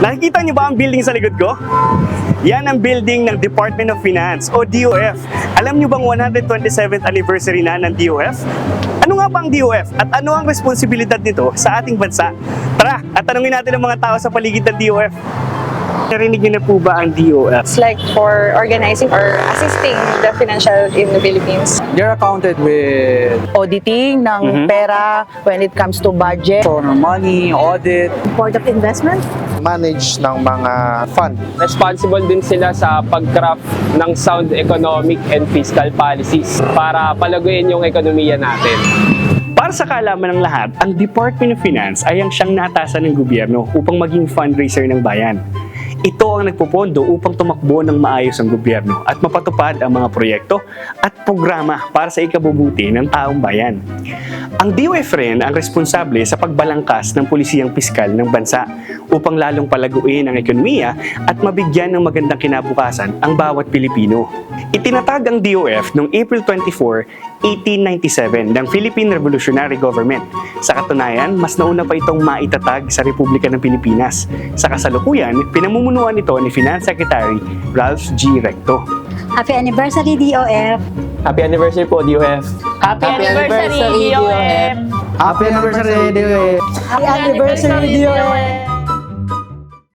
Nakikita niyo ba ang building sa likod ko? Yan ang building ng Department of Finance o DOF. Alam niyo bang 127th anniversary na ng DOF? Ano nga ba ang DOF at ano ang responsibilidad nito sa ating bansa? Tara, at tanungin natin ang mga tao sa paligid ng DOF. Narinig niyo na po ba ang DOF? It's like for organizing or assisting the financial in the Philippines. They're accounted with auditing ng Mhm. pera when it comes to budget. for money, audit, Board of Investment. manage ng mga fund. responsible din sila sa pag-craft ng sound economic and fiscal policies para palaguin yung ekonomiya natin. Para sa kaalaman ng lahat, ang Department of Finance ay ang siyang natasan ng gobyerno upang maging fundraiser ng bayan. Ito ang nagpopondo upang tumakbo ng maayos ang gobyerno at mapatupad ang mga proyekto at programa para sa ikabubuti ng taong bayan. Ang DOF rin ang responsable sa pagbalangkas ng pulisiyang piskal ng bansa upang lalong palaguin ang ekonomiya at mabigyan ng magandang kinabukasan ang bawat Pilipino. Itinatag ang DOF noong April 24, 1897 ng Philippine Revolutionary Government. Sa katunayan, mas nauna pa itong maitatag sa Republika ng Pilipinas. Sa kasalukuyan, pinamumunuan ito ni Finance Secretary Ralph G. Recto. Happy anniversary, DOF! Happy anniversary po, DOF! Happy, anniversary, DOF! Happy anniversary, DOF! Happy anniversary, DOF!